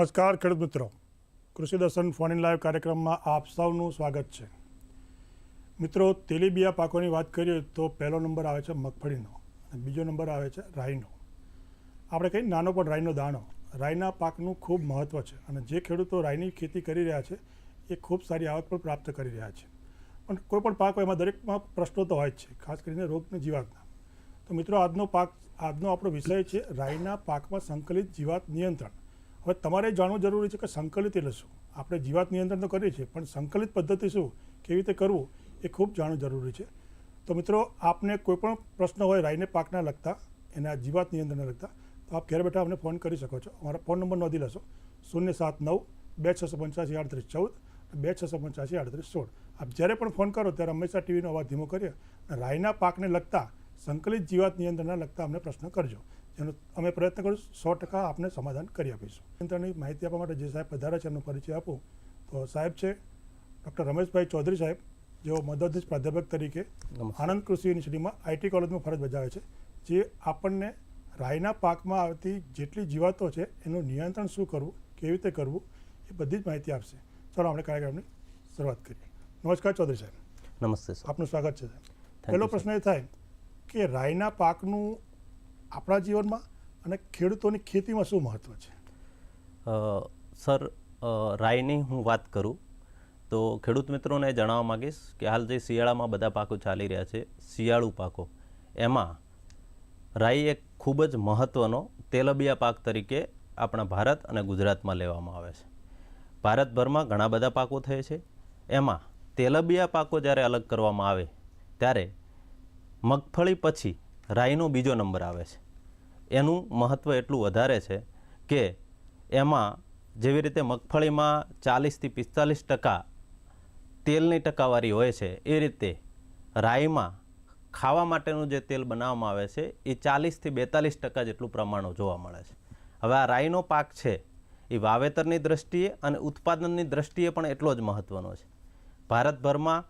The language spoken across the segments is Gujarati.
નમસ્કાર, ખેડૂત મિત્રો. કૃષિ દર્શન ફોન ઇન લાઈવ કાર્યક્રમમાં આપ સૌનું સ્વાગત છે. મિત્રો, તેલીબિયા પાકોની વાત કરીએ તો પહેલો નંબર આવે છે મગફળીનો અને બીજો નંબર આવે છે રાઈનો. આપણે કહીએ નાનો પણ રાઈનો દાણો. રાઈના પાકનું ખૂબ મહત્ત્વ છે અને જે ખેડૂતો રાઈની ખેતી કરી રહ્યા છે, એ ખૂબ સારી આવક પણ પ્રાપ્ત કરી રહ્યા છે. પણ કોઈ પણ પાક હોય એમાં દરેકમાં પ્રશ્નો તો હોય જ છે, ખાસ કરીને રોગ જીવાતના. તો મિત્રો, આજનો પાક, આજનો આપણો વિષય છે રાઈના પાકમાં સંકલિત જીવાત નિયંત્રણ. હવે તમારે જાણવું જરૂરી છે કે સંકલિત એટલે શું? આપણે જીવાત નિયંત્રણ તો કરીએ છીએ, પણ સંકલિત પદ્ધતિ શું? કેવી રીતે કરવું? એ ખૂબ જાણવું જરૂરી છે. તો મિત્રો, આપને કોઈ પણ પ્રશ્ન હોય રાઈને પાકના લગતા, એના જીવાત નિયંત્રણને લગતા, તો આપ ઘેર બેઠા અમને ફોન કરી શકો છો. અમારા ફોન નંબર નોંધી લેશો. શૂન્ય સાત નવ, બે છસો પંચ્યાસી, આડત્રીસ ચૌદ, બે છસો પંચ્યાસી, આડત્રીસ સોળ. આપ જ્યારે પણ ફોન કરો, ત્યારે હંમેશા ટીવીનો અવાજ ધીમો કરીએ રાઈના પાકને લગતા સંકલિત જીવાત નિયંત્રણના લગતા અમને પ્રશ્ન કરજો જેનો અમે પ્રયત્ન કરીશું સો ટકા આપને સમાધાન કરી આપીશું. નિયંત્રણની માહિતી આપવા માટે જે સાહેબ પધારે છે એમનો પરિચય આપું. તો સાહેબ છે ડૉક્ટર રમેશભાઈ ચૌધરી સાહેબ જેઓ મદદનીશ પ્રાધ્યાપક તરીકે આનંદ કૃષિ યુનિવર્સિટીમાં આઈટી કોલેજમાં ફરજ બજાવે છે જે આપણને રાયના પાકમાં આવતી જેટલી જીવાતો છે એનું નિયંત્રણ શું કરવું કેવી રીતે કરવું એ બધી જ માહિતી આપશે. ચાલો આપણે કાર્યક્રમની શરૂઆત કરીએ. નમસ્કાર ચૌધરી સાહેબ. નમસ્તે આપનું સ્વાગત છે સાહેબ. પહેલો પ્રશ્ન એ થાય કે રાઈના પાકનું આપણા જીવનમાં અને ખેડૂતોની ખેતીમાં શું મહત્વ છે? સર રાઈની હું વાત કરું તો ખેડૂત મિત્રોને જણાવવા માગીશ કે હાલ જે શિયાળામાં બધા પાકો ચાલી રહ્યા છે, શિયાળુ પાકો, એમાં રાઈ એક ખૂબ જ મહત્ત્વનો તેલબિયા પાક તરીકે આપણા ભારત અને ગુજરાતમાં લેવામાં આવે છે. ભારતભરમાં ઘણા બધા પાકો થાય છે. એમાં તેલબિયા પાકો જ્યારે અલગ કરવામાં આવે ત્યારે મગફળી પછી રાઈનો બીજો નંબર આવે છે. એનું મહત્ત્વ એટલું વધારે છે કે એમાં જેવી રીતે મગફળીમાં ચાલીસથી પિસ્તાલીસ ટકા તેલની ટકાવારી હોય છે, એ રીતે રાઈમાં ખાવા માટેનું જે તેલ બનાવવામાં આવે છે, એ ચાલીસથી બેતાલીસ ટકા જેટલું પ્રમાણો જોવા મળે છે. હવે આ રાઈનો પાક છે, એ વાવેતરની દ્રષ્ટિએ અને ઉત્પાદનની દ્રષ્ટિએ પણ એટલો જ મહત્ત્વનો છે. ભારતભરમાં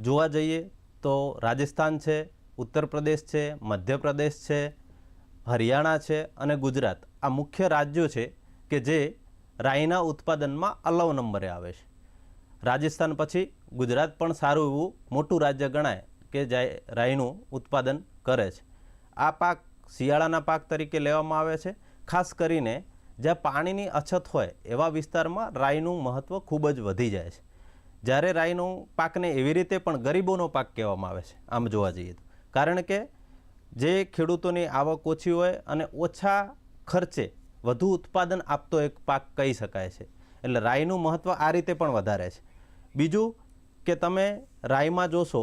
જોવા જઈએ તો રાજસ્થાન છે ઉત્તર પ્રદેશ છે, મધ્યપ્રદેશ છે, હરિયાણા છે અને ગુજરાત. આ મુખ્ય રાજ્યો છે કે જે રાઈના ઉત્પાદનમાં અલવ નંબરે આવે છે. રાજસ્થાન પછી ગુજરાત પણ સારું એવું મોટું રાજ્ય ગણાય કે જે રાઈનું ઉત્પાદન કરે છે. આ પાક શિયાળાના પાક તરીકે લેવામાં આવે છે. ખાસ કરીને જ્યાં પાણીની અછત હોય એવા વિસ્તારમાં રાઈનું મહત્ત્વ ખૂબ જ વધી જાય છે. જ્યારે રાઈનું પાકને એવી રીતે પણ ગરીબોનો પાક કહેવામાં આવે છે. આમ જોવા જઈએ તો. કારણ કે જે ખેડૂતોની આવક ઓછી હોય અને ઓછા ખર્ચે વધુ ઉત્પાદન આપતો એક પાક કહી શકાય છે. એટલે રાઈનું મહત્ત્વ આ રીતે પણ વધારે છે. બીજું કે તમે રાઈમાં જોશો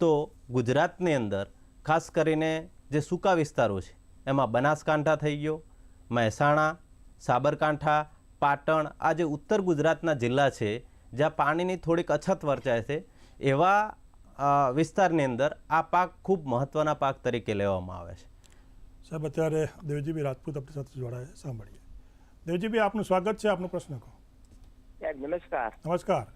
તો ગુજરાતની અંદર ખાસ કરીને જે સૂકા વિસ્તારો છે, એમાં બનાસકાંઠા થઈ ગયો, મહેસાણા, સાબરકાંઠા, પાટણ, આ જે ઉત્તર ગુજરાતના જિલ્લા છે, જ્યાં પાણીની થોડીક અછત વર્ચાય છે, એવા વિસ્તારની અંદર આ પાક ખૂબ મહત્ત્વના પાક તરીકે લેવામાં આવે છે. સાહેબ અત્યારે દેવજીભાઈ રાજપૂત આપણી સાથે જોડાય છે. સાંભળીએ. દેવજીભાઈ આપનું સ્વાગત છે આપનો પ્રશ્ન કહો. સાહેબ નમસ્કાર. નમસ્કાર.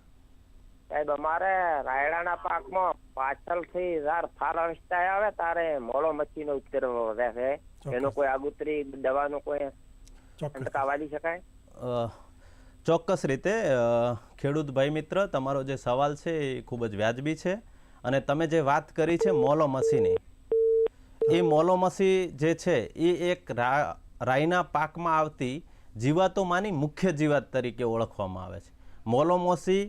સાહેબ અમારે રાયડાના પાકમાં પાછળથી જાર ફારસ્ટ આવે તારે મોળો મચ્છીનો ઉત્તર વધે છે. એનો કોઈ આગોતરી દવાનો કોઈ ચોક્કસ. વાલી શકાય? ચોક્કસ રીતે ખેડૂત ભાઈ મિત્ર તમારો જે સવાલ છે એ ખૂબ જ વ્યાજબી છે. અને તમે જે વાત કરી છે મોલોમસીની, એ મોલોમસી જે છે, એ એક રાઈના પાકમાં આવતી જીવાતોમાંની મુખ્ય જીવાત તરીકે ઓળખવામાં આવે છે. મોલોમસી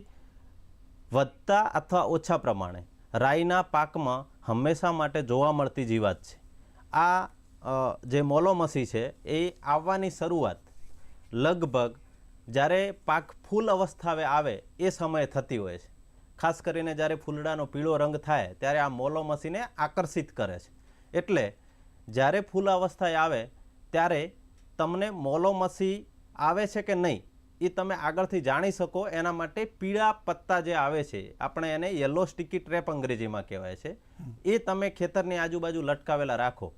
વધતા અથવા ઓછા પ્રમાણે રાઈના પાકમાં હંમેશા માટે જોવા મળતી જીવાત છે. આ જે મોલોમસી છે, એ આવવાની શરૂઆત લગભગ જ્યારે પાક ફૂલ અવસ્થાએ આવે, એ સમયે થતી હોય છે. ખાસ કરીને જ્યારે ફૂલડાનો પીળો રંગ થાય ત્યારે આ મોલોમસીને આકર્ષિત કરે છે. એટલે જ્યારે ફૂલ અવસ્થાએ આવે ત્યારે તમને મોલોમસી આવે છે કે નહીં, એ તમે આગળથી જાણી શકો. એના માટે પીળા પત્તા જે આવે છે, આપણે એને યલો સ્ટીકી ટ્રેપ અંગ્રેજીમાં કહેવાય છે. એ તમે ખેતરની આજુબાજુ લટકાવેલા રાખો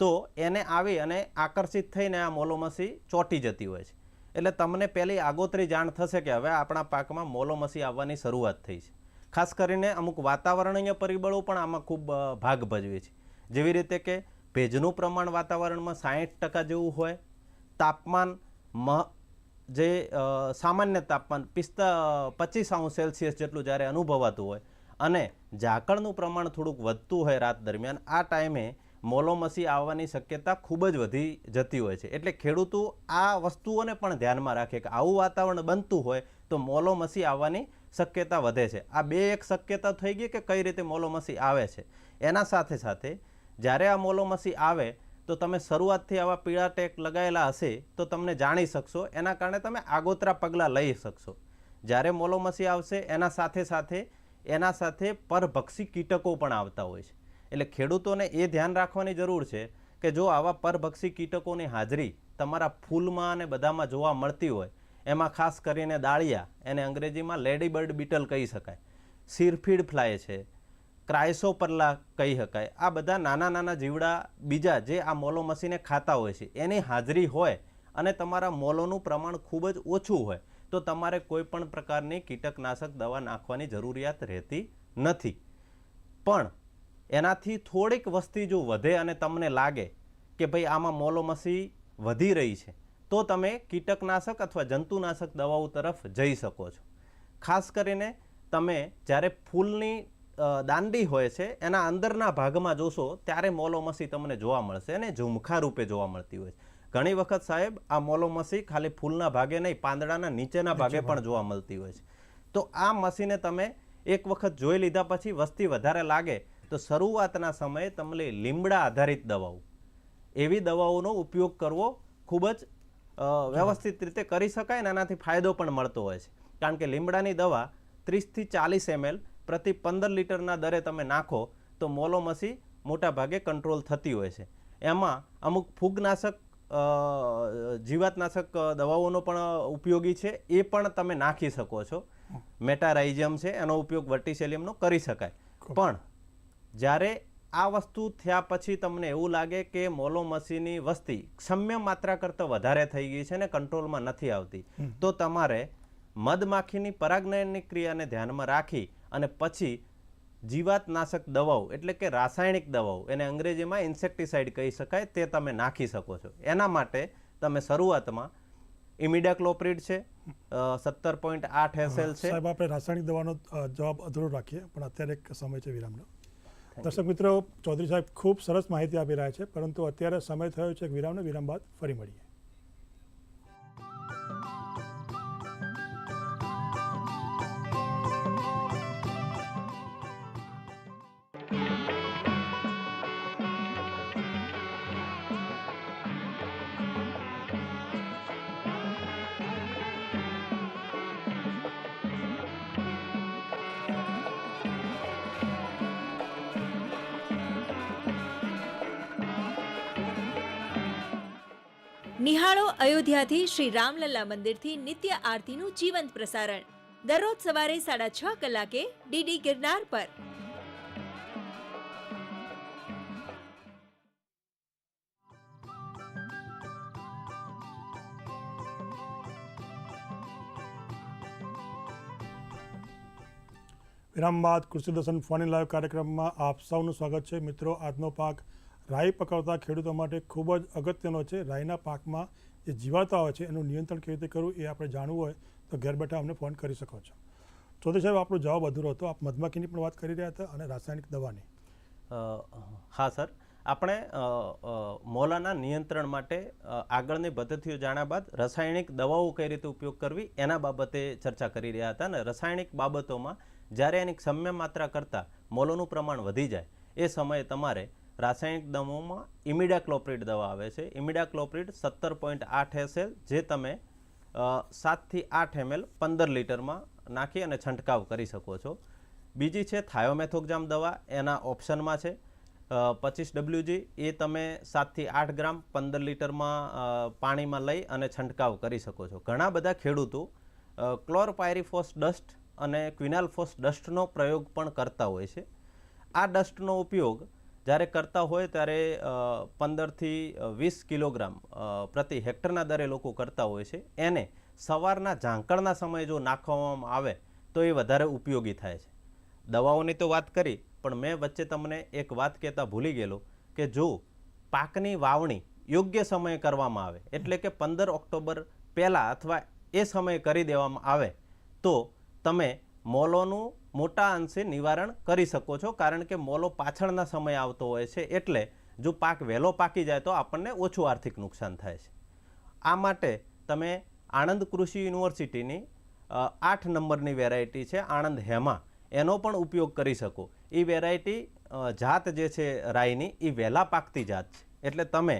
તો એને આવી અને આકર્ષિત થઈને આ મોલોમસી ચોંટી જતી હોય છે. એટલે તમને પહેલી આગોતરી જાણ થશે કે હવે આપણા પાકમાં મોલોમસી આવવાની શરૂઆત થઈ છે. ખાસ કરીને અમુક વાતાવરણીય પરિબળો પણ આમાં ખૂબ ભાગ ભજવે છે. જેવી રીતે કે ભેજનું પ્રમાણ વાતાવરણમાં સાહીઠ ટકા જેવું હોય, તાપમાન મ, જે સામાન્ય તાપમાન પિસ્તા પચીસ અંશ સેલ્સિયસ જેટલું જ્યારે અનુભવાતું હોય અને ઝાકળનું પ્રમાણ થોડુંક વધતું હોય રાત દરમિયાન, આ ટાઈમે મોલોમસી આવવાની શક્યતા ખૂબ જ વધી જતી હોય છે. એટલે ખેડૂતો આ વસ્તુઓને પણ ધ્યાનમાં રાખે કે આવું વાતાવરણ બનતું હોય તો મોલોમસી આવવાની શક્યતા વધે છે. આ બે એક શક્યતા થઈ ગઈ કે કઈ રીતે મોલોમસી આવે છે? એના સાથે સાથે જ્યારે આ મોલોમસી આવે, તો તમે શરૂઆતથી આવા પીળા ટેક લગાવેલા હશે, તો તમને જાણી શકશો. એના કારણે તમે આગોતરા પગલાં લઈ શકશો. જ્યારે મોલોમસી આવશે, એના સાથે સાથે, એના સાથે પરભક્ષી કીટકો પણ આવતા હોય છે. એટલે ખેડૂતોને એ ધ્યાન રાખવાની જરૂર છે કે જો આવા પરભક્ષી કીટકોની હાજરી તમારા ફૂલમાં અને બધામાં જોવા મળતી હોય એમાં ખાસ કરીને દાળિયા એને અંગ્રેજીમાં લેડીબર્ડ બીટલ કહી શકાય. સિરફીડ ફ્લાય છે. ક્રાયસોપરલા કહી શકાય. આ બધા નાના નાના જીવડા બીજા જે આ મોલો મસીને ખાતા હોય છે, એની હાજરી હોય અને તમારા મોલોનું પ્રમાણ ખૂબ જ ઓછું હોય, તો તમારે કોઈ પણ પ્રકારની કીટકનાશક દવા નાખવાની જરૂરિયાત રહેતી નથી. પણ એનાથી થોડીક વસ્તી જો વધે અને તમને લાગે કે ભાઈ આમાં મોલોમસી વધી રહી છે તો તમે કીટકનાશક અથવા જંતુનાશક દવાઓ તરફ જઈ શકો છો. ખાસ કરીને તમે જ્યારે ફૂલની દાંડી હોય છે એના અંદરના ભાગમાં જોશો ત્યારે મોલોમસી તમને જોવા મળશે અને ઝુમખા રૂપે જોવા મળતી હોય છે. ઘણી વખત સાહેબ આ મોલોમસી ખાલી ફૂલના ભાગે નહીં પાંદડાના નીચેના ભાગે પણ જોવા મળતી હોય છે. તો આ મસીને તમે એક વખત જોઈ લીધા પછી વસ્તી વધારે લાગે તો શરૂઆતના સમયે તમને લીમડા આધારિત દવાઓ એવી દવાઓનો ઉપયોગ કરવો ખૂબ જ વ્યવસ્થિત રીતે કરી શકાય અને એનાથી ફાયદો પણ મળતો હોય છે. કારણ કે લીમડાની દવા ત્રીસથી ચાલીસ એમએલ પ્રતિ પંદર લીટરના દરે તમે નાખો તો મોલોમસી મોટા ભાગે કંટ્રોલ થતી હોય છે. એમાં અમુક ફૂગનાશક જીવાતનાશક દવાઓનો પણ ઉપયોગી છે એ પણ તમે નાખી શકો છો. મેટારાઇઝમ છે એનો ઉપયોગ વર્ટિસેલિયમનો કરી શકાય. પણ જ્યારે આ વસ્તુ થયા પછી તમને એવું લાગે કે મોલોમસીની વસ્તી ક્ષમ્ય માત્રા કરતાં વધારે થઈ ગઈ છે ને કંટ્રોલમાં નથી આવતી. તો તમારે મધમાખીની પરાગનયનની ક્રિયાને ધ્યાનમાં રાખી અને પછી જીવાતનાશક દવાઓ એટલે કે રાસાયણિક દવાઓ એને અંગ્રેજીમાં ઇન્સેક્ટિસાઇડ કહી શકાય તે તમે નાખી શકો છો. એના માટે તમે શરૂઆતમાં ઇમિડાક્લોપ્રિડ છે સત્તર પોઈન્ટ આઠ એસએલ છે. સાહેબ આપણે રાસાયણિક દવાનો જવાબ અધૂરો રાખીએ પણ અત્યારે એક સમય છે વિરામનો. દર્શક મિત્રો ચૌધરી સાહેબ ખૂબ સરસ માહિતી આપી રહ્યા છે પરંતુ અત્યારે સમય થયો છે વિરામનો. વિરામ બાદ ફરી મળીએ. નિહાળો અયોધ્યાથી શ્રી રામલલ્લા મંદિરથી નિત્ય આરતીનું જીવંત પ્રસારણ. દરરોજ સવારે સાડા છ કલાકે ડીડી ગિરનાર પર. વિરામ બાદ કૃષિ દર્શન ફોન લાઈવ કાર્યક્રમમાં આપ સૌનું સ્વાગત છે. મિત્રો, આજનો પાક રાઈ પકવતા ખેડૂતો માટે ખૂબ જ અગત્યનો છે. રાઈના પાકમાં જે જીવાતો આવે છે એનું નિયંત્રણ કેવી રીતે કરવું એ આપણે જાણવું હોય તો ઘેર બેઠા અમને ફોન કરી શકો છો. ચૌધરી સાહેબ આપણો જવાબ અધૂરો હતો. આપ મધમાખીની પણ વાત કરી રહ્યા હતા અને રાસાયણિક દવાની. હા સર. આપણે મોલાના નિયંત્રણ માટે આગળની પદ્ધતિઓ જાણ્યા બાદ રાસાયણિક દવાઓ કઈ રીતે ઉપયોગ કરવી એના બાબતે ચર્ચા કરી રહ્યા હતા અને રાસાયણિક બાબતોમાં જ્યારે એની સમ્ય માત્રા કરતાં મોલોનું પ્રમાણ વધી જાય એ સમયે તમારે રાસાયણિક દમોમાં ઇમિડાક્લોપ્રિડ દવા આવે છે. ઇમિડાક્લોપ્રિડ સત્તર પોઈન્ટ આઠ એસએલ, જે તમે સાતથી આઠ એમએલ પંદર લીટરમાં નાખી અને છંટકાવ કરી શકો છો. બીજી છે થાયોમેથોક્જામ દવા, એના ઓપ્શનમાં છે. પચીસ ડબલ્યુજી, એ તમે સાતથી આઠ ગ્રામ પંદર લીટરમાં પાણીમાં લઈ અને છંટકાવ કરી શકો છો. ઘણા બધા ખેડૂતો ક્લોરપાયરીફોસ ડસ્ટ અને ક્વિનાલફોસ ડસ્ટનો પ્રયોગ પણ કરતા હોય છે. આ ડસ્ટનો ઉપયોગ જ્યારે કરતા હોય ત્યારે પંદરથી વીસ કિલોગ્રામ પ્રતિ હેક્ટરના દરે લોકો કરતા હોય છે. એને સવારના ઝાંકળના સમયે જો નાખવામાં આવે, તો એ વધારે ઉપયોગી થાય છે. દવાઓની તો વાત કરી, પણ મેં વચ્ચે તમને એક વાત કહેતા ભૂલી ગયેલો કે જો પાકની વાવણી યોગ્ય સમયે કરવામાં આવે, એટલે કે પંદર ઓક્ટોબર પહેલાં અથવા એ સમયે કરી દેવામાં આવે, તો તમે મોલોનું મોટા અંશે નિવારણ કરી શકો છો, કારણ કે મોલો પાછળના સમય આવતો હોય છે, એટલે જો પાક વહેલો પાકી જાય તો આપણને ઓછું આર્થિક નુકસાન થાય છે. આ માટે તમે આણંદ કૃષિ યુનિવર્સિટીની આઠ નંબરની વેરાયટી છે, આણંદ હેમા, એનો પણ ઉપયોગ કરી શકો. એ વેરાયટી જાત જે છે રાઈની એ વહેલા પાકતી જાત છે. એટલે તમે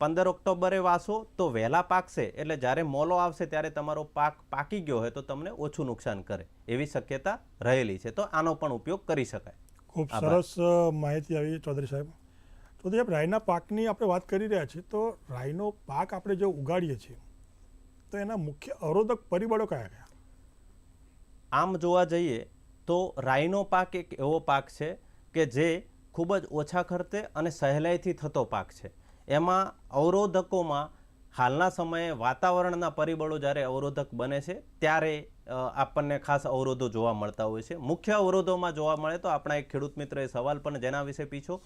પંદર ઓક્ટોબરે વાસો તો વહેલા પાકશે. એટલે જ્યારે મોલો આવશે ત્યારે તમારો પાક પાકી ગયો હોય તો તમને ઓછું નુકસાન કરે. એવી શક્યતા રહેલી છે. તો આનો પણ ઉપયોગ કરી શકાય. ખૂબ સરસ માહિતી આવી ચૌધરી સાહેબ. ચૌધરી સાહેબ રાઈના પાકની આપણે વાત કરી રહ્યા છીએ તો રાઈનો પાક આપણે જો ઉગાડીએ છીએ તો એના મુખ્ય અવરોધક પરિબળો કયા કયા? આમ જોવા જઈએ તો રાઈનો પાક એક એવો પાક છે કે જે ખૂબ જ ઓછા ખર્ચે અને સહેલાઈથી થતો પાક છે. એમાં અવરોધકોમાં હાલના સમયે વાતાવરણના પરિબળો જ્યારે અવરોધક બને છે, ત્યારે આપણને ખાસ અવરોધો જોવા મળતા હોય છે. મુખ્ય અવરોધોમાં જોવા મળે તો આપણા એક ખેડૂત મિત્રએ સવાલ પણ જેના વિશે પીછો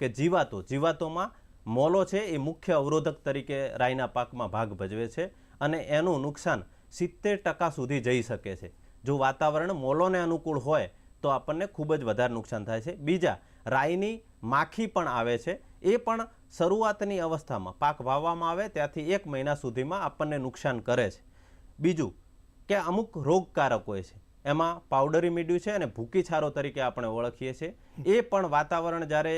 કે જીવાતો, જીવાતોમાં મોલો છે એ મુખ્ય અવરોધક તરીકે રાઈના પાકમાં ભાગ ભજવે છે અને એનું નુકસાન સિત્તેર ટકા સુધી જઈ શકે છે. જો વાતાવરણ મોલોને અનુકૂળ હોય તો આપણને ખૂબ જ વધારે નુકસાન થાય છે. બીજા રાઈની માખી પણ આવે છે. એ પણ શરૂઆતની અવસ્થામાં પાક વાવવામાં આવે ત્યાંથી એક મહિના સુધીમાં આપણને નુકસાન કરે છે. બીજું કે અમુક રોગકારક હોય છે. એમાં પાવડરી મીડિયું છે અને ભૂકી છારો તરીકે આપણે ઓળખીએ છીએ. એ પણ વાતાવરણ જ્યારે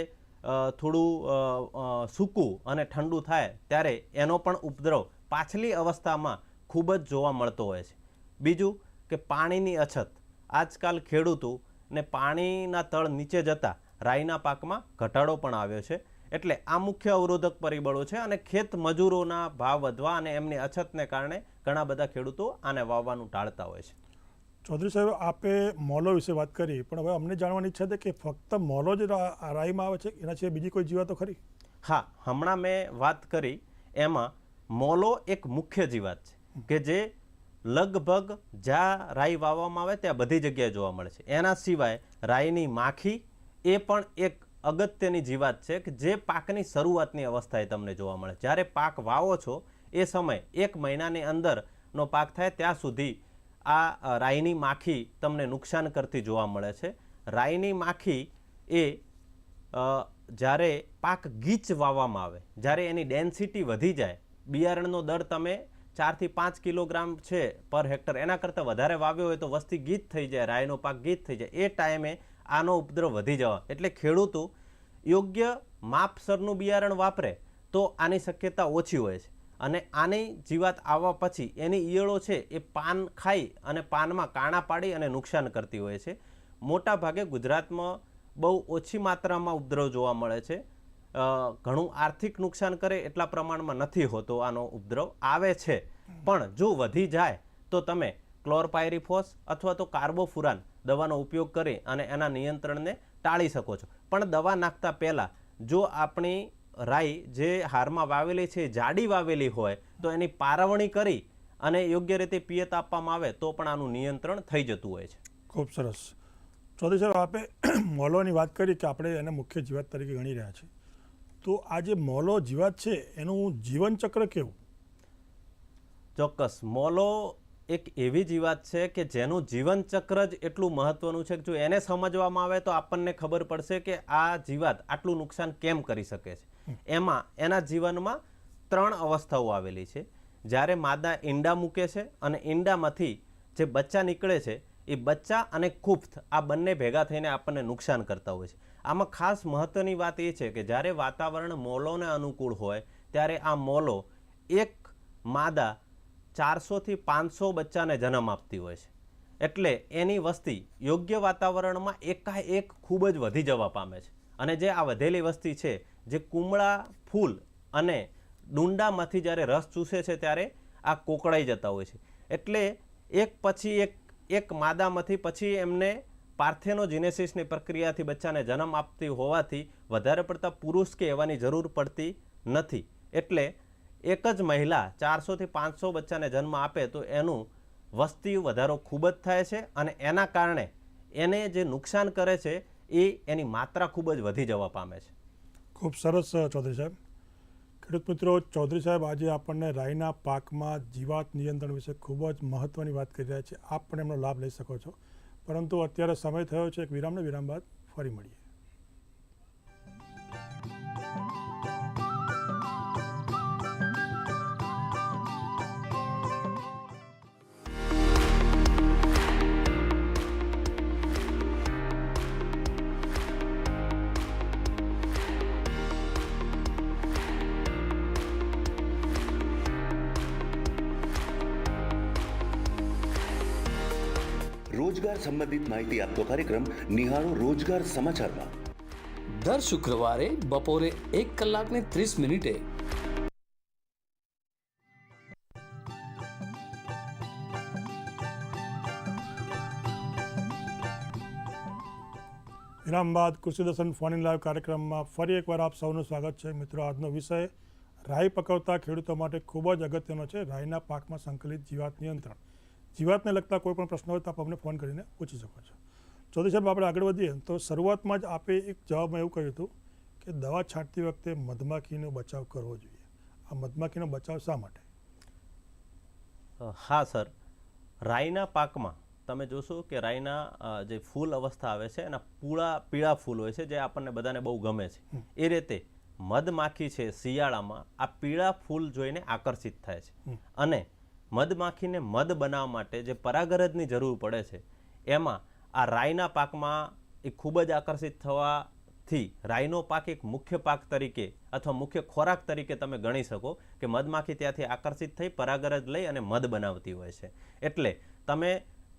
થોડું સૂકું અને ઠંડુ થાય ત્યારે એનો પણ ઉપદ્રવ પાછલી અવસ્થામાં ખૂબ જ જોવા મળતો હોય છે. બીજું કે પાણીની અછત. આજકાલ ખેડૂતો ને પાણીના તળ નીચે જતા રાઈના પાકમાં ઘટાડો પણ આવ્યો છે. એટલે આ મુખ્ય અવરોધક પરિબળો છે અને ખેત મજૂરોના ભાવ વધવા અને એમની અછતને કારણે ઘણા બધા ખેડૂતો આને વાવવાનું ટાળતા હોય છે. ચૌધરી સાહેબ આપે મોલો વિશે વાત કરી પણ હવે અમને જાણવાની ઈચ્છા છે કે ફક્ત મોલો જ રાઈમાં આવે છે એના સિવાય બીજી કોઈ જીવાતો ખરી? હા હમણાં મેં વાત કરી એમાં મોલો એક મુખ્ય જીવાત છે કે જે લગભગ જ્યાં રાઈ વાવવામાં આવે ત્યાં બધી જગ્યાએ જોવા મળે છે. એના સિવાય રાઈની માખી એ પણ એક અગત્યની જીવાત છે કે જે પાકની શરૂઆતની અવસ્થાએ તમને જોવા મળે. જ્યારે પાક વાવો છો, એ સમય એક મહિનાની અંદરનો પાક થાય, ત્યાં સુધી આ રાઈની માખી તમને નુકસાન કરતી જોવા મળે છે. રાઈની માખી એ જ્યારે પાક ગીચ વાવવામાં આવે, જ્યારે એની ડેન્સિટી વધી જાય, બિયારણનો દર તમે ચારથી પાંચ કિલોગ્રામ છે પર હેક્ટર, એના કરતાં વધારે વાવ્યો હોય તો વસ્તી ગીચ થઈ જાય, રાઈનો પાક ગીત થઈ જાય. એ ટાઈમે આનો ઉપદ્રવ વધી જવા. એટલે ખેડૂતો યોગ્ય માપસરનું બિયારણ વાપરે તો આની શક્યતા ઓછી હોય છે. અને આની જીવાત આવવા પછી એની ઈયળો છે એ પાન ખાઈ અને પાનમાં કાણા પાડી અને નુકસાન કરતી હોય છે. મોટા ભાગે ગુજરાતમાં બહુ ઓછી માત્રામાં ઉપદ્રવ જોવા મળે છે. ઘણું આર્થિક નુકસાન કરે એટલા પ્રમાણમાં નથી હોતો આનો ઉપદ્રવ. આવે છે. પણ જો વધી જાય તો તમે ક્લોરપાયરીફોસ અથવા તો કાર્બોફુરાન દવાનો ઉપયોગ કરી અને એના નિયંત્રણને ટાળી શકો છો. પણ દવા નાખતા પહેલાં જો આપણી રાઈ જે હારમાં વાવેલી છે જાડી વાવેલી હોય તો એની પારવણી કરી અને યોગ્ય રીતે પિયત આપવામાં આવે તો પણ આનું નિયંત્રણ થઈ જતું હોય છે. ખૂબ સરસ. ચૌધરી સાહેબ આપે મોલોની વાત કરી કે આપણે એને મુખ્ય જીવાત તરીકે ગણી રહ્યા છીએ. તો આ જે મોલો જીવાત છે એનું જીવનચક્ર કેવું? ચોક્કસ. મોલો એક એવી જીવાત છે કે જેનું જીવનચક્ર જ એટલું મહત્વનું છે કે જો એને સમજવામાં આવે તો આપણને ખબર પડશે કે આ જીવાત આટલું નુકસાન કેમ કરી શકે છે. એમાં, એના જીવનમાં ત્રણ અવસ્થાઓ આવેલી છે. જ્યારે માદા ઈંડા મૂકે છે અને ઈંડામાંથી જે બચ્ચા નીકળે છે, એ બચ્ચા અને કુફ્થ આ બંને ભેગા થઈને આપણને નુકસાન કરતા હોય છે. આમાં ખાસ મહત્ત્વની વાત એ છે કે જ્યારે વાતાવરણ મોલોને અનુકૂળ હોય, ત્યારે આ મોલો એક માદા ચારસોથી પાંચસો બચ્ચાને જન્મ આપતી હોય છે. એટલે એની વસ્તી યોગ્ય વાતાવરણમાં એકાએક ખૂબ જ વધી જવા પામે છે. અને જે આ વધેલી વસ્તી છે, જે કુમળા ફૂલ અને ડુંડામાંથી જ્યારે રસ ચૂસે છે ત્યારે આ કોકળાઈ જતા હોય છે. એટલે એક પછી એક એક માદામાંથી પછી એમને પાર્થેનોજિનેસિસની પ્રક્રિયાથી બચ્ચાને જન્મ આપતી હોવાથી વધારે પડતા પુરુષ કે એવાની જરૂર પડતી નથી. એટલે એક જ મહિલા ચારસોથી પાંચસો બચ્ચાને જન્મ આપે તો એનું વસ્તી વધારો ખૂબ જ થાય છે અને એના કારણે એને જે નુકસાન કરે છે એ એની માત્રા ખૂબ જ વધી જવા પામે છે. ખૂબ સરસ ચૌધરી સાહેબ. ખેડૂત મિત્રો, ચૌધરી સાહેબ, આજે આપણને રાઈના પાકમાં જીવાત નિયંત્રણ વિશે ખૂબ જ મહત્ત્વની વાત કરી રહ્યા છે આપ પણ એમનો લાભ લઈ શકો છો. પરંતુ અત્યારે સમય થયો છે એક વિરામને વિરામ બાદ ફરી મળીએ. રોજગાર સંબંધિત માહિતી આપતો કાર્યક્રમ નિહાળો રોજગાર સમાચારમાં. દર શુક્રવારે બપોરે એક કલાકને ત્રીસ મિનિટે. વિરામ બાદ કૃષિદર્શન ફોન ઇન લાઈવ કાર્યક્રમમાં ફરી એકવાર આપ સૌનું સ્વાગત છે. મિત્રો આજનો વિષય રાઈ પકવતા ખેડૂતો માટે ખૂબ જ અગત્યનો છે. રાઈના પાકમાં સંકલિત જીવાત નિયંત્રણ. જીવાતને લગતા કોઈ પણ પ્રશ્ન હોય તો આપ અમને ફોન કરીને પૂછી શકો છો. ચૌધરી સાહેબ આપણે આગળ વધીએ તો શરૂઆતમાં જ આપે એક જવાબમાં એવું કહ્યું હતું કે દવા છાંટતી વખતે મધમાખીનો બચાવ કરવો જોઈએ. આ મધમાખીનો બચાવ શા માટે? હા સર. રાઈના પાકમાં તમે જોશો કે રાઈના જે ફૂલ અવસ્થા આવે છે એના પૂળા પીળા ફૂલ હોય છે જે આપણને બધાને બહુ ગમે છે. એ રીતે મધમાખી છે શિયાળામાં આ પીળા ફૂલ જોઈને આકર્ષિત થાય છે. અને મધમાખીને મધ બનાવવા માટે જે પરાગરજની જરૂર પડે છે, એમાં આ રાઈના પાકમાં એ ખૂબ જ આકર્ષિત થવાથી રાઈનો પાક એક મુખ્ય પાક તરીકે અથવા મુખ્ય ખોરાક તરીકે તમે ગણી શકો કે મધમાખી ત્યાંથી આકર્ષિત થઈ પરાગરજ લઈ અને મધ બનાવતી હોય છે. એટલે તમે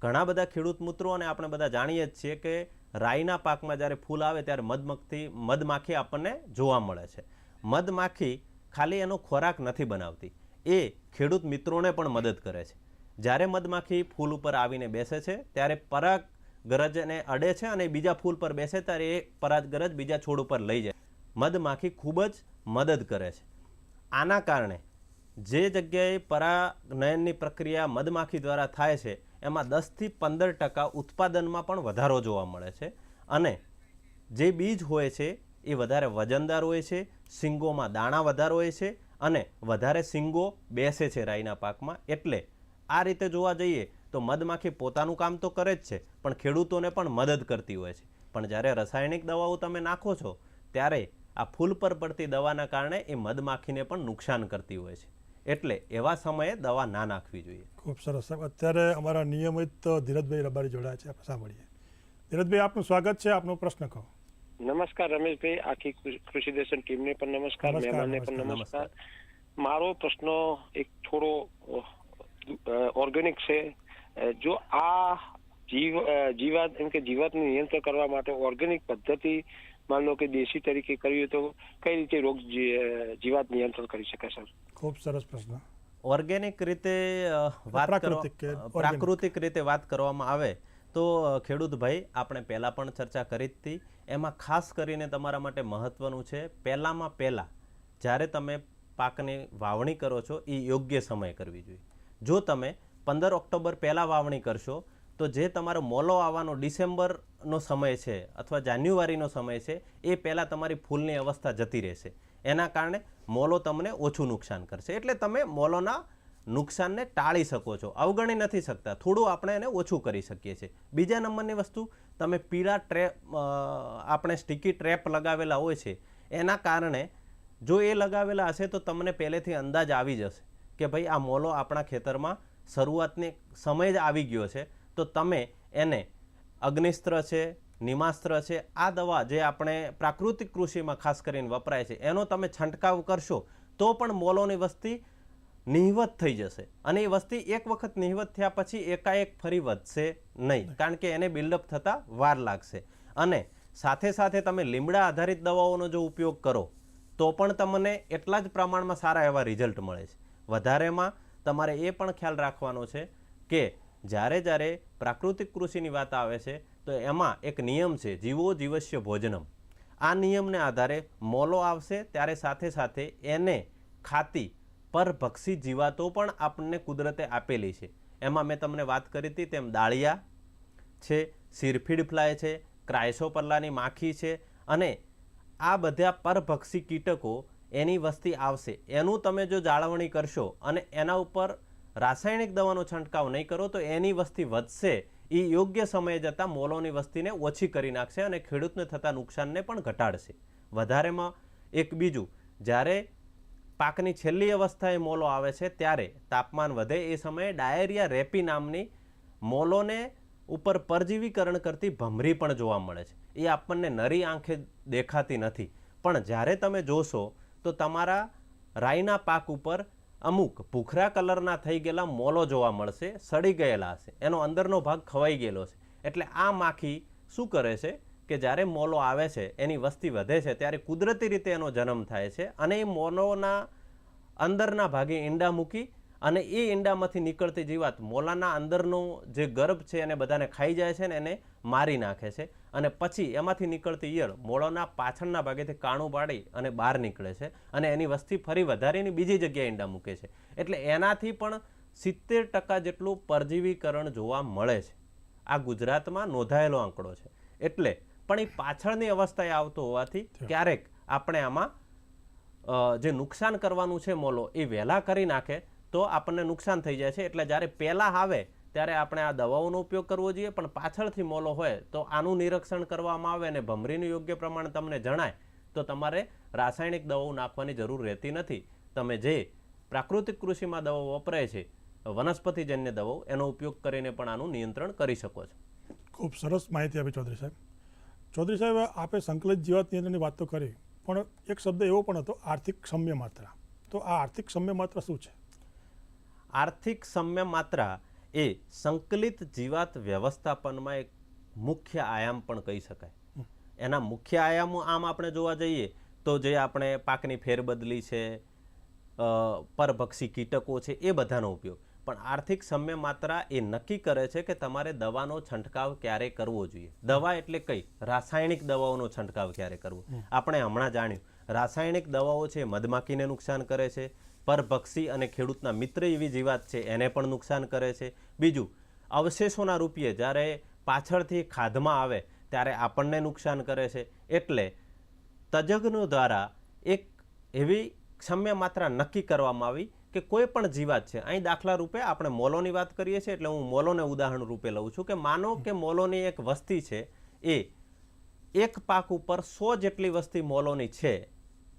ઘણા બધા ખેડૂત મિત્રો અને આપણે બધા જાણીએ જ છીએ કે રાઈના પાકમાં જ્યારે ફૂલ આવે ત્યારે મધમખથી મધમાખી આપણને જોવા મળે છે. મધમાખી ખાલી એનો ખોરાક નથી બનાવતી. એ ખેડૂત મિત્રોને પણ મદદ કરે છે. જ્યારે મધમાખી ફૂલ ઉપર આવીને બેસે છે, ત્યારે પરાગ ગરજને અડે છે અને બીજા ફૂલ પર બેસે ત્યારે એ પરાગ ગરજ બીજા છોડ ઉપર લઈ જાય. મધમાખી ખૂબ જ મદદ કરે છે. આના કારણે જે જગ્યાએ પરાગનયનની પ્રક્રિયા મધમાખી દ્વારા થાય છે, એમાં દસથી પંદર ટકા ઉત્પાદનમાં પણ વધારો જોવા મળે છે અને જે બીજ હોય છે, એ વધારે વજનદાર હોય છે, શીંગોમાં દાણા વધારે હોય છે અને વધારે સિંગો બેસે છે રાઈના પાકમાં. એટલે આ રીતે જોવા જઈએ તો મધમાખી પોતાનું કામ તો કરે જ છે, પણ ખેડૂતોને પણ મદદ કરતી હોય છે. પણ જ્યારે રાસાયણિક દવાઓ તમે નાખો છો, ત્યારે આ ફૂલ પર પડતી દવાના કારણે એ મધમાખીને પણ નુકસાન કરતી હોય છે. એટલે એવા સમયે દવા ના નાખવી જોઈએ. ખૂબ સરસ. અત્યારે અમારા નિયમિત ધીરજભાઈ રબારી જોડાયા છે. સાંભળીએ. ધીરજભાઈ, આપનું સ્વાગત છે. આપનો પ્રશ્ન કહો. નમસ્કાર રમેશભાઈ આખી કૃષિ દર્શન ટીમને પણ નમસ્કાર મહેમાનને પણ નમસ્કાર, મારો પ્રશ્ન એક થોડો ઓર્ગેનિક છે. જો આ જીવ જીવાત એમ કે જીવાતને નિયંત્રણ કરવા માટે ઓર્ગેનિક પદ્ધતિ માન લો કે દેશી તરીકે કરીએ તો કઈ રીતે રોગ જીવાત નિયંત્રણ કરી શકાય સર? ખૂબ સરસ પ્રશ્ન. ઓર્ગેનિક રીતે વાત પ્રાકૃતિક કે કરવા organic? પ્રાકૃતિક રીતે વાત કરવામાં આવે તો ખેડૂત ભાઈ, આપણે પહેલાં પણ ચર્ચા કરી હતી એમાં ખાસ કરીને તમારા માટે મહત્વનું છે, પહેલાંમાં પહેલાં જ્યારે તમે પાકની વાવણી કરો છો એ યોગ્ય સમય કરવી જોઈએ. જો તમે પંદર ઓક્ટોબર પહેલાં વાવણી કરશો, તો જે તમારો મોલો આવવાનો ડિસેમ્બરનો સમય છે અથવા જાન્યુઆરીનો સમય છે, એ પહેલાં તમારી ફૂલની અવસ્થા જતી રહેશે. એના કારણે મોલો તમને ઓછું નુકસાન કરશે. એટલે તમે મોલોના નુકસાનને ટાળી શકો છો. અવગણી નથી શકતા. થોડું આપણે એને ઓછું કરી શકીએ છીએ. બીજા નંબરની વસ્તુ, તમે પીળા ટ્રેપ આપણે સ્ટીકી ટ્રેપ લગાવેલા હોય છે, એના કારણે જો એ લગાવેલા હશે તો તમને પહેલેથી અંદાજ આવી જશે કે ભાઈ આ મોલો આપણા ખેતરમાં શરૂઆતની સમય જ આવી ગયો છે. તો તમે એને અગ્નિસ્ત્ર છે, નિમાસ્ત્ર છે, આ દવા જે આપણે પ્રાકૃતિક કૃષિમાં ખાસ કરીને વપરાય છે, એનો તમે છંટકાવ કરશો તો પણ મોલોની વસ્તી નિહવત થઈ જશે. અને એ વસ્તી એક વખત નિહવત થયા પછી એકાએક ફરી વધશે નહીં. કારણ કે એને બિલ્ડઅપ થતાં વાર લાગશે. અને સાથે સાથે તમે લીમડા આધારિત દવાઓનો જો ઉપયોગ કરો તો પણ તમને એટલા જ પ્રમાણમાં સારા એવા રિઝલ્ટ મળે છે. વધારેમાં તમારે એ પણ ખ્યાલ રાખવાનો છે કે જ્યારે જ્યારે પ્રાકૃતિક કૃષિની વાત આવે છે તો એમાં એક નિયમ છે જીવો જીવસ્ય ભોજનમ. આ નિયમને આધારે મોલો આવશે ત્યારે સાથે સાથે એને ખાતી પરભક્ષી જીવાતો પણ આપણને કુદરતે આપેલી છે. એમાં મેં તમને વાત કરી હતી તેમ દાળિયા છે સિરફીડ ફ્લાય છે, ક્રાયસોપરલાની માખી છે અને આ બધા પરભક્ષી કીટકો એની વસ્તી આવશે. એનું તમે જો જાળવણી કરશો અને એના ઉપર રાસાયણિક દવાનો છંટકાવ નહીં કરો તો એની વસ્તી વધશે. એ યોગ્ય સમયે જતાં મોલોની વસ્તીને ઓછી કરી નાખશે અને ખેડૂતને થતા નુકસાનને પણ ઘટાડશે. વધારેમાં એક બીજું, જ્યારે પાકની છેલ્લી અવસ્થાએ મોલો આવે છે ત્યારે તાપમાન વધે એ સમયે ડાયેરિયા રેપી નામની મોલોને ઉપર પરજીવીકરણ કરતી ભમરી પણ જોવા મળે છે. એ આપણને નરી આંખે દેખાતી નથી. પણ જ્યારે તમે જોશો તો તમારા રાઈના પાક ઉપર અમુક ભૂખરા કલરના થઈ ગયેલા મોલો જોવા મળશે, સડી ગયેલા હશે. એનો અંદરનો ભાગ ખવાઈ ગયેલો છે. એટલે આ માખી શું કરે છે? કે જ્યારે મોલો આવે છે, એની વસ્તી વધે છે, ત્યારે કુદરતી રીતે એનો જન્મ થાય છે અને એ મોલોના અંદરના ભાગે ઈંડા મૂકી અને એ ઈંડામાંથી નીકળતી જીવાત મોલાના અંદરનો જે ગર્ભ છે એને બધાને ખાઈ જાય છે ને એને મારી નાખે છે અને પછી એમાંથી નીકળતી ઈયળ મોળાના પાછળના ભાગેથી કાણું પાડી અને બહાર નીકળે છે અને એની વસ્તી ફરી વધારીને બીજી જગ્યાએ ઈંડા મૂકે છે. એટલે એનાથી પણ સિત્તેર ટકા જેટલું પરજીવીકરણ જોવા મળે છે. આ ગુજરાતમાં નોંધાયેલો આંકડો છે. એટલે પણ એ પાછળની અવસ્થાએ આવતો હોવાથી ક્યારેક આપણે આમાં જે નુકસાન કરવાનું છે મોલો એ વહેલા કરી નાખે તો આપણને નુકસાન થઈ જાય છે. એટલે જ્યારે પહેલાં આવે ત્યારે આપણે આ દવાઓનો ઉપયોગ કરવો જોઈએ. પણ પાછળથી મોલો હોય તો આનું નિરીક્ષણ કરવામાં આવે અને ભમરીનું યોગ્ય પ્રમાણ તમને જણાય તો તમારે રાસાયણિક દવાઓ નાખવાની જરૂર રહેતી નથી. તમે જે પ્રાકૃતિક કૃષિમાં દવાઓ વપરાય છે વનસ્પતિજન્ય દવાઓ એનો ઉપયોગ કરીને પણ આનું નિયંત્રણ કરી શકો છો. ખૂબ સરસ માહિતી આપી ચૌધરી સાહેબ. ચૌધરી સાહેબ આપે સંકલિત જીવાત નિયંત્રણની વાત તો કરી પણ એક શબ્દ એવો પણ હતો આર્થિક સમ્ય માત્રા. તો આ આર્થિક સમ્ય માત્રા શું છે? આર્થિક સમ્ય માત્રા એ સંકલિત જીવાત વ્યવસ્થાપનમાં એક મુખ્ય આયામ પણ કહી શકાય. એના મુખ્ય આયામો આમ આપણે જોવા જઈએ તો જે આપણે પાકની ફેરબદલી છે પરભક્ષી કીટકો છે એ બધાનો ઉપયોગ. પણ આર્થિક સમ્ય માત્રા એ નક્કી કરે છે કે તમારે દવાનો છંટકાવ ક્યારે કરવો જોઈએ. દવા એટલે કઈ? રાસાયણિક દવાઓનો છંટકાવ ક્યારે કરવો? આપણે હમણાં જાણ્યું. રાસાયણિક દવાઓ છે મધમાખીને નુકસાન કરે છે પરભક્ષી અને ખેડૂતના મિત્ર એવી જીવાત છે એને પણ નુકસાન કરે છે. બીજું અવશેષોના રૂપિયે જ્યારે પાછળથી ખાધમાં આવે ત્યારે આપણને નુકસાન કરે છે. એટલે તજજ્ઞો દ્વારા એક એવી ક્ષમ્ય માત્રા નક્કી કરવામાં આવી કે કોઈ પણ જીવાત છે. અહીં દાખલા રૂપે આપણે મોલોની વાત કરીએ છીએ એટલે હું મોલોને ઉદાહરણ રૂપે લઉં છું કે માનો કે મોલોની એક વસ્તી છે. એ એક પાક ઉપર સો જેટલી વસ્તી મોલોની છે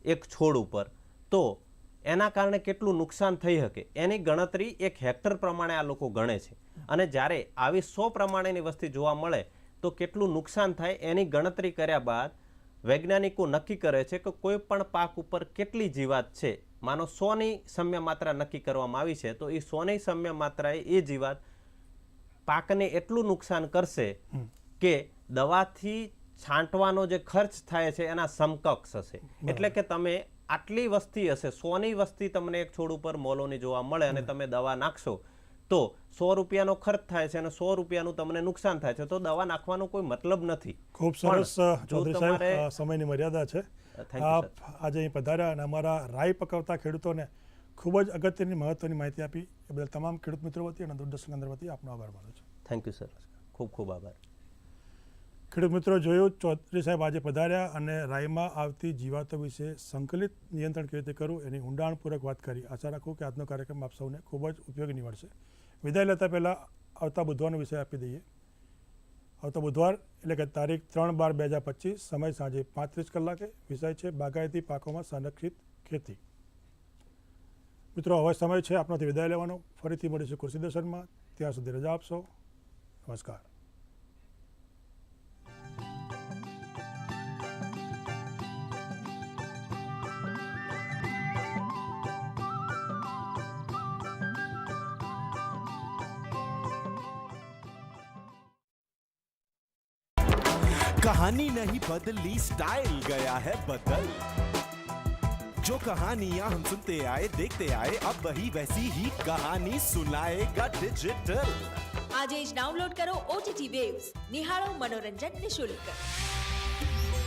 એક છોડ ઉપર. તો એના કારણે કેટલું નુકસાન થઈ શકે? એની ગણતરી એક હેક્ટર પ્રમાણે આ લોકો ગણે છે. અને જ્યારે આવી સો પ્રમાણેની વસ્તી જોવા મળે, તો કેટલું નુકસાન થાય એની ગણતરી કર્યા બાદ વૈજ્ઞાનિકો નક્કી કરે છે કે કોઈ પણ પાક ઉપર કેટલી જીવાત છે માનો સોની સમ્ય માત્રા નક્કી કરવામાં આવી છે તો એ સોની સમ્ય માત્રાએ એ જીવાત પાકને એટલું નુકસાન કરશે કે દવાથી છાંટવાનો જે ખર્ચ થાય છે એના સમકક્ષ હશે. એટલે કે તમે આટલી વસ્તી હશે સોની વસ્તી તમને એક છોડ ઉપર મોલોની જોવા મળે અને તમે દવા નાખશો તો સો રૂપિયાનો ખર્ચ થાય છે અને સો રૂપિયાનું તમને નુકસાન થાય છે તો દવા નાખવાનો કોઈ મતલબ નથી. ખૂબ સરસ સમયની મર્યાદા છે. આપ આજે અહીં પધાર્યા અને અમારા રાઈ પકવતા ખેડૂતોને ખૂબ જ અગત્યની મહત્વની માહિતી આપી. એ બદલ તમામ ખેડૂત મિત્રો વતી અને દૂરદર્શન કેન્દ્ર વતી આપનો આભાર માનું છું. થેન્ક યુ સર ખૂબ ખૂબ આભાર. ખેડૂત મિત્રો જોયું ચૌધરી સાહેબ આજે પધાર્યા અને રાઈમાં આવતી જીવાતો વિશે સંકલિત નિયંત્રણ કેવી રીતે કરવું એની ઊંડાણપૂર્વક વાત કરી. આશા રાખું કે આજનો કાર્યક્રમ આપ સૌને ખૂબ જ ઉપયોગી નીવડશે. વિદાય લેતા પહેલાં આવતા બુધવારનો વિષય આપી દઈએ. આવતા બુધવાર એટલે કે તારીખ ત્રણ બાર બે હજાર પચીસ સમય સાંજે પાંત્રીસ કલાકે વિષય છે બાગાયતી પાકોમાં સંરક્ષિત ખેતી. મિત્રો, હવે સમય છે આપણાથી વિદાય લેવાનો. ફરીથી મળીશું કૃષિ દર્શનમાં ત્યાં સુધી રજા આપશો. નમસ્કાર. कहानी नहीं बदली स्टाइल गया है बदल। जो कहानियाँ हम सुनते आए, देखते आए, अब वही वैसी ही कहानी सुनाएगा डिजिटल आज डाउनलोड करो ओजीटी वेब निहारो मनोरंजन निःशुल्क।